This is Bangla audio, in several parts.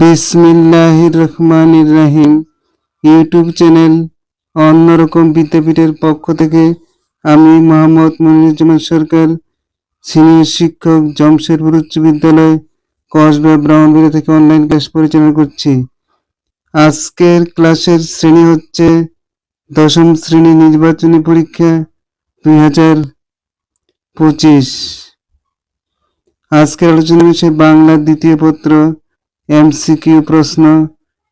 বিসমিল্লাহির রহমানির রাহিম। ইউটিউব চ্যানেল অন্যরকম বিদ্যাপীঠের পক্ষ থেকে আমি মোহাম্মদ মনিরুজ্জামান সরকার, সিনিয়র শিক্ষক জমশেদপুর উচ্চ বিদ্যালয়, কসবা ব্রাহ্মণবাড়িয়া থেকে অনলাইন ক্লাস পরিচালনা করছি। আজকের ক্লাসের শ্রেণি হচ্ছে দশম শ্রেণি নির্বাচনী পরীক্ষা দুই হাজার পঁচিশ। আজকের আলোচনা বিষয় বাংলা দ্বিতীয় পত্র। এমসিকিউ প্রশ্ন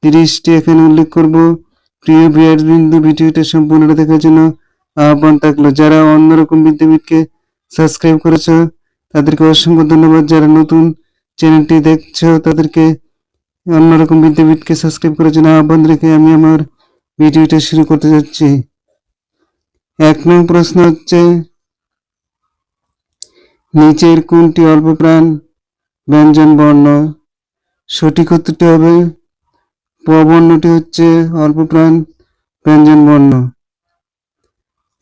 তিরিশটি এখানে উল্লেখ করব। প্রিয় বিয়ার বিন্দু ভিডিওটা সম্পূর্ণ দেখার জন্য আহ্বান থাকল। যারা অন্যরকম বিদ্যাপীঠকে সাবস্ক্রাইব করেছ, তাদেরকে অসংখ্য ধন্যবাদ। যারা নতুন চ্যানেলটি দেখছ, তাদেরকে অন্যরকম বিদ্যাপীঠকে সাবস্ক্রাইব করার জন্য আহ্বান রেখে আমি আমার ভিডিওটা শুরু করতে যাচ্ছি। এক নং প্রশ্ন হচ্ছে, নিচের কোনটি অল্প প্রাণ ব্যঞ্জন বর্ণ সঠিক উত্তরটি হবে প বর্ণটি হচ্ছে অল্প প্রাণ ব্যঞ্জন বর্ণ।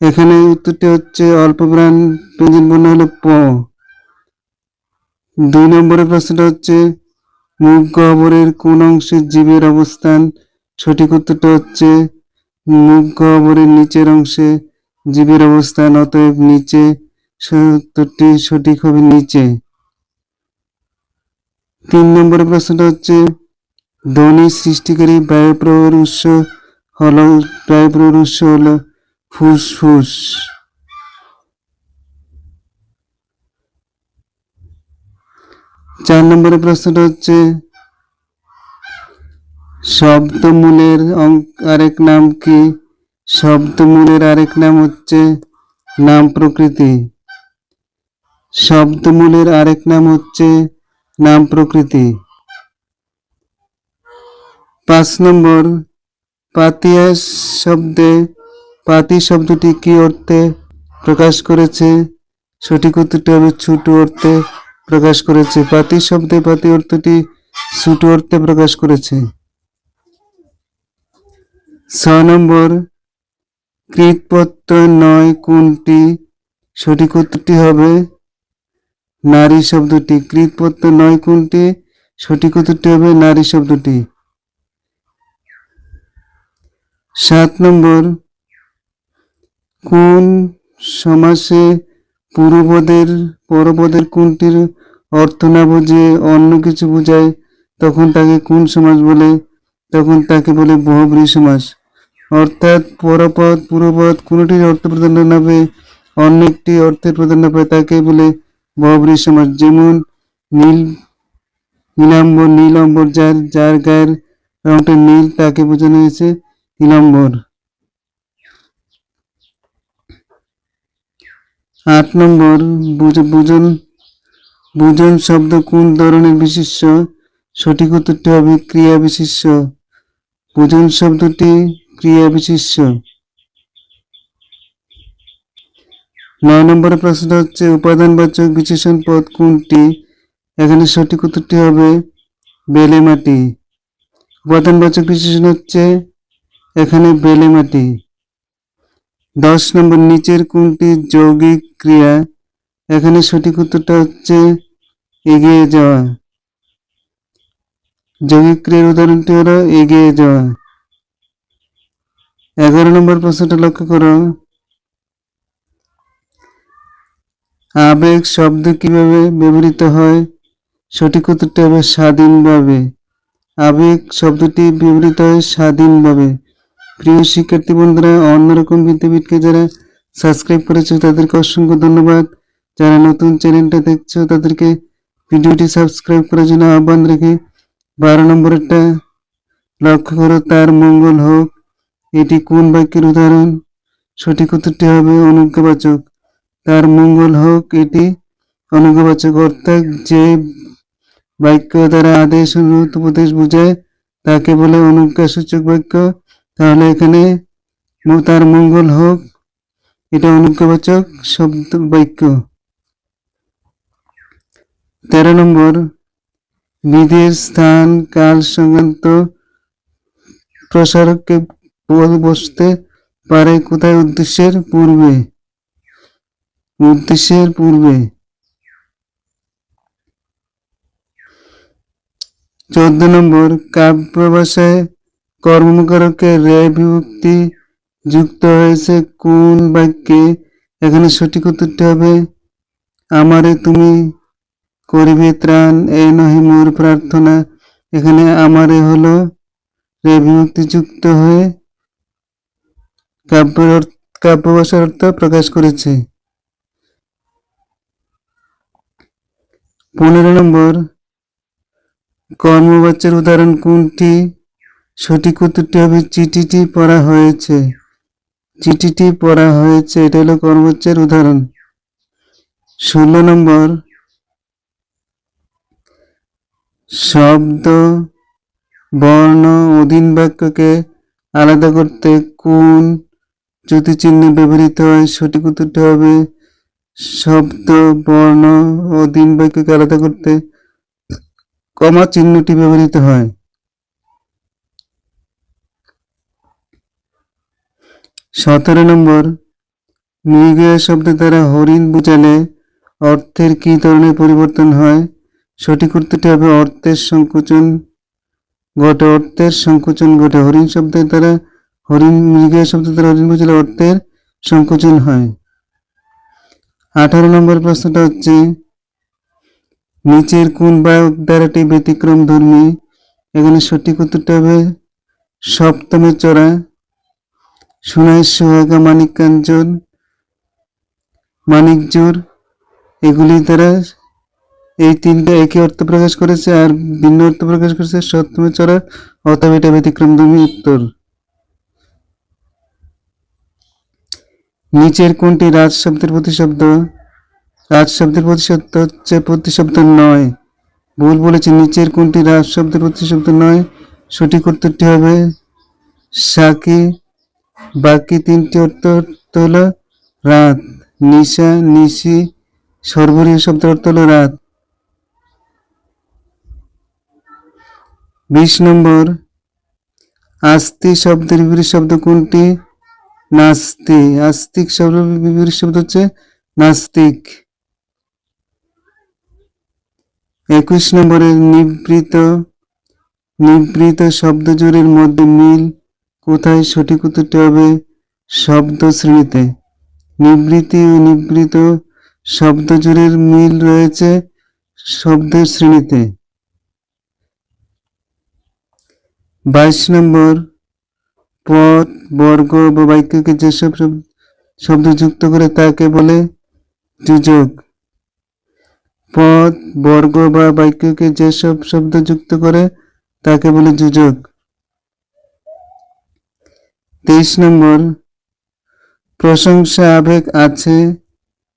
এখানে উত্তরটি হচ্ছে অল্প প্রাণ ব্যঞ্জন বর্ণ হলো প। দুই নম্বরের প্রশ্নটা হচ্ছে, মুখ গহ্বরের কোন অংশে জীবের অবস্থান? সঠিক উত্তরটা হচ্ছে, মুখ গহ্বরের নিচের অংশে জীবের অবস্থান, অতএব নিচে। উত্তরটি সঠিক হবে নিচে। তিন নম্বরের প্রশ্নটা হচ্ছে, ধ্বনি সৃষ্টিকারী বায়ুপ্রবাহের উৎস হলো, বায়ুপ্রবাহের উৎস হলো ফুসফুস। চার নম্বরের প্রশ্নটা হচ্ছে, শব্দমূলের আরেক নাম কি? শব্দমূলের আরেক নাম হচ্ছে নাম প্রকৃতি। শব্দমূলের আরেক নাম হচ্ছে নাম প্রকৃতি। পাঁচ নম্বর, পাতিয়া শব্দে, পাতি শব্দটি কি অর্থে প্রকাশ করেছে? সঠিক উত্তরটি হবে ছোট অর্থে প্রকাশ করেছে। পাতি শব্দে, পাতি অর্থটি ছোট অর্থে প্রকাশ করেছে। ছ নম্বর কৃতপত্ত নয় কোনটি? সঠিক উত্তরটি হবে নারী শব্দটি কৃতপত্ত নয় কোনটি? সঠিক উত্তরটি হবে নারী শব্দটি। সাত নম্বর। কোন সমাসে পূর্বপদের পরপদের কোনটির অর্থ না বুঝে অন্য কিছু বোঝায়, তখন তাকে কোন সমাজ বলে? তখন তাকে বলে বহুব্রী সমাস। অর্থাৎ পরপদ, পূর্বপদ কোনটির অর্থ প্রদান না পায় অন্য একটি অর্থের প্রদান না পায় তাকে বলে বহুব্রী সমাস যেমন নীল, নীলাম্বর, নীলম্বর যার যার গায়ের রংটা নীল, তাকে বোঝানো হয়েছে নীলাম্বর। আট নম্বর বুঝন বুঝন শব্দ কোন ধরনের বিশেষ্য সঠিক উত্তরটি হবে ক্রিয়া বিশেষ্য বুঝন শব্দটি ক্রিয়া বিশেষ্য নয় নম্বরের প্রশ্নটা হচ্ছে উপাদানবাচক বিশেষণ পদ কোনটি? এখানে সঠিক উত্তরটি হবে বেলে মাটি। উপাদানবাচক বিশেষণ হচ্ছে এখানে বেলে মাটি। দশ নম্বর, নিচের কোনটি যৌগিক ক্রিয়া? এখানে সঠিক উত্তরটা হচ্ছে এগিয়ে যাওয়া। যৌগিক ক্রিয়ার উদাহরণটি হলো এগিয়ে যাওয়া। এগারো নম্বর প্রশ্নটা লক্ষ্য করো। আবেগ শব্দ কীভাবে ব্যবহৃত হয়? সঠিক উত্তরটি হবে স্বাধীনভাবে। আবেগ শব্দটি ব্যবহৃত হয় স্বাধীনভাবে। প্রিয় শিক্ষার্থী বন্ধুরা, অন্যরকম বিদ্যাপীঠকে যারা সাবস্ক্রাইব করেছ, তাদেরকে অসংখ্য ধন্যবাদ। যারা নতুন চ্যানেলটা দেখছ, তাদেরকে ভিডিওটি সাবস্ক্রাইব করার জন্য আহ্বান রেখে বারো নম্বরেরটা লক্ষ্য করো, তার মঙ্গল হোক। এটি কোন বাক্যের উদাহরণ? সঠিক উত্তরটি হবে অনুজ্ঞাবাচক। তার মঙ্গল হোক এটি অনুজ্ঞাবাচক অর্থাৎ যে বাক্য দ্বারা আদেশ অনুরোধ উপদেশ বোঝায় তাকে বলে অনুজ্ঞাসূচক বাক্য। তাহলে এখানে তার মঙ্গল হোক, এটা অনুজ্ঞাবাচক শব্দ বাক্য। তেরো নম্বর, বিধির স্থান, কাল সংক্রান্ত প্রসারককে বসতে পারে কোথায় উদ্দেশ্যের পূর্বে? উদ্দেশ্যের পূর্বে। চোদ্দ নম্বর, কাব্য ভাষায় কর্মকারকে রে বিভক্তি যুক্ত হয়েছে কোন বাক্যে? এখানে সঠিক উত্তরটি হবে, আমারে তুমি করিবে ত্রাণ এই নহে মোর প্রার্থনা। এখানে আমারে হলো রে বিভক্তি যুক্ত হয়ে কাব্যের কাব্য ভাষার অর্থ প্রকাশ করেছে। পনেরো নম্বর। কর্মবাচ্যের উদাহরণ কোনটি? সঠিক উত্তরটি হবে চিঠিটি পড়া হয়েছে। চিঠিটি পড়া হয়েছে, এটা হলো কর্মবাচ্যের উদাহরণ। ষোলো নম্বর। শব্দ, বর্ণ, অধীন বাক্যকে আলাদা করতে কোন চিহ্ন ব্যবহৃত হয়? সঠিক উত্তরটি হবে শব্দ বর্ণ অধীন বাক্যকে আলাদা করতে কমা চিহ্নটি ব্যবহৃত হয়। সতেরো নম্বর, মৃগয়া শব্দ দ্বারা হরিণ বোঝালে অর্থের কি ধরনের পরিবর্তন হয়? সঠিক উত্তরটি হবে অর্থের সংকোচন ঘটে, অর্থের সংকোচন ঘটে। হরিণ শব্দের দ্বারা, হরিণ, মৃগয়া শব্দ দ্বারা হরিণ বোঝালে অর্থের সংকোচন হয়। আঠারো নম্বর প্রশ্নটা হচ্ছে, নিচের কোন দ্বারাটি ব্যতিক্রম ধর্মী? এখানে সঠিক উত্তরটা হবে সপ্তমে চড়া সোনাই সোহাগা মানিক কাঞ্চন মানিকজোর। এগুলি দ্বারা এই তিনটা একই অর্থ প্রকাশ করেছে আর ভিন্ন অর্থ প্রকাশ করেছে সপ্তমে চড়া অথবা এটা ব্যতিক্রম ধর্মী উত্তর। নিচের কোনটি রাজ শব্দের প্রতিশব্দ? রাজ শব্দের প্রতিশব্দ হচ্ছে প্রতিশব্দ নয়। ভুল বলেছে, নিচের কোনটি রাজ শব্দের প্রতিশব্দ নয়? সঠিক উত্তরটি হবে সাকি। বাকি তিনটি অর্থ হলো রাত। নিশা, নিশি, সর্বরীয় শব্দের অর্থ হলো রাত। বিশ নম্বর, আস্তি শব্দের বিপরীত শব্দ কোনটি? নাস্তি আস্তিক বিপরীত শব্দ হচ্ছে নাস্তিক। একুশ নম্বরের নিবৃত নিবৃত শব্দ জোড়ের মধ্যে মিল কোথায়? সঠিক উত্তরটি হবে শব্দ শ্রেণীতে। নিবৃতি ও নিবৃত শব্দ জোড়ের মিল রয়েছে শব্দের শ্রেণীতে। বাইশ নম্বর পদ বর্গ বা বাক্যকে যেসব শব- শব্দ যুক্ত করে তাকে বলে যোজক। পদ বর্গ বা বাক্যকে যেসব শব্দ যুক্ত করে তাকে বলে যোজক। তেইশ নম্বর, প্রশংসা আবেগ আছে,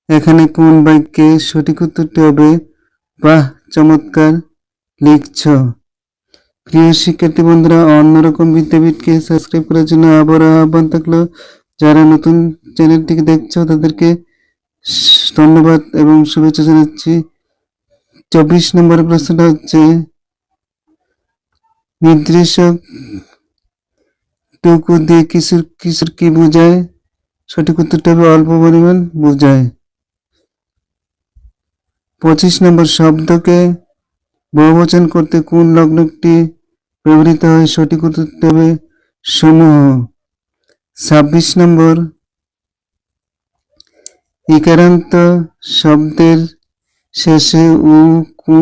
এখানে কোন বাক্যে সঠিক উত্তরটি হবে? বাহ, চমৎকার, লিখছ। প্রিয় শিক্ষার্থী বন্ধুরা, অন্যরকম বিদ্যাপীঠকে সাবস্ক্রাইব করার জন্য আবার আহ্বান থাকল। যারা নতুন চ্যানেলটিকে দেখছ, তাদেরকে ধন্যবাদ এবং শুভেচ্ছা জানাচ্ছি। চব্বিশ নম্বর প্রশ্নটা হচ্ছে, নির্দেশক টুকু দিয়ে কিশোর কিশোর কি বোঝায়? সঠিক উত্তরটা হবে অল্প পরিমাণ বোঝায়। পঁচিশ নম্বর শব্দকে বহুবচন করতে কোন লগ্নটি ব্যবহৃত হয় সঠিক উত্তর হবে সমূহ ছাব্বিশ নম্বর। ইকারান্ত শব্দের শেষে উ কু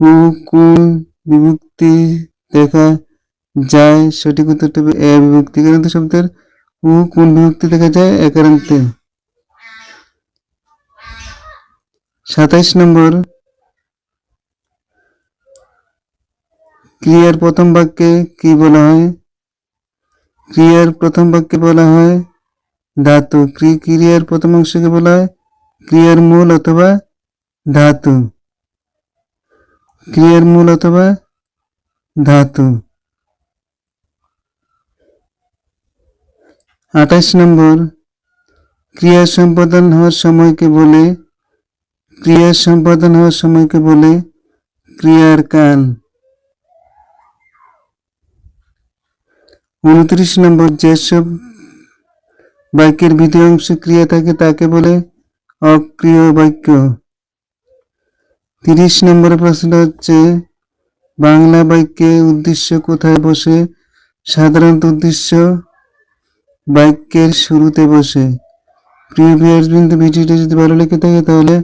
উ কোন বিভক্তি দেখা যায়, সঠিক উত্তরটি হবে এ বিভক্তি। ইকারান্ত শব্দের উ কোন বিভক্তি দেখা যায় একারান্তে। সাতাইশ নম্বর। ক্রিয়ার প্রথম বাক্যে কি বলা হয়? ক্রিয়ার প্রথম বাক্যে বলা হয় ধাতু। ক্রি- ক্রিয়ার প্রথম অংশকে বলা হয় ক্রিয়ার মূল অথবা ধাতু। ক্রিয়ার মূল অথবা ধাতু। আঠাশ নম্বর। ক্রিয়া সম্পাদন হওয়ার সময়কে বলে ক্রিয়া সম্পাদন হওয়ার সময়কে বলে ক্রিয়ার কাল। উনত্রিশ নম্বর যেসব বাক্যের দ্বিতীয় অংশে ক্রিয়া থাকে তাকে বলে অক্রিয় বাক্য। তিরিশ নম্বরের প্রশ্নটা হচ্ছে, বাংলা বাক্যে উদ্দেশ্য কোথায় বসে? সাধারণত উদ্দেশ্য বাক্যের শুরুতে বসে। প্রিয় ভিউয়ার্স বিন্দু ভিডিওটি যদি ভালো লেগে থাকে তাহলে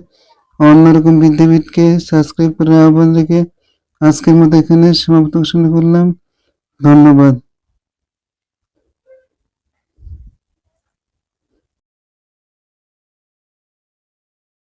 অন্যরকম বিদ্যাপীঠকে সাবস্ক্রাইব করার আহ্বান রেখে আজকের মতো এখানে সমাপ্ত ঘোষণা করলাম। ধন্যবাদ।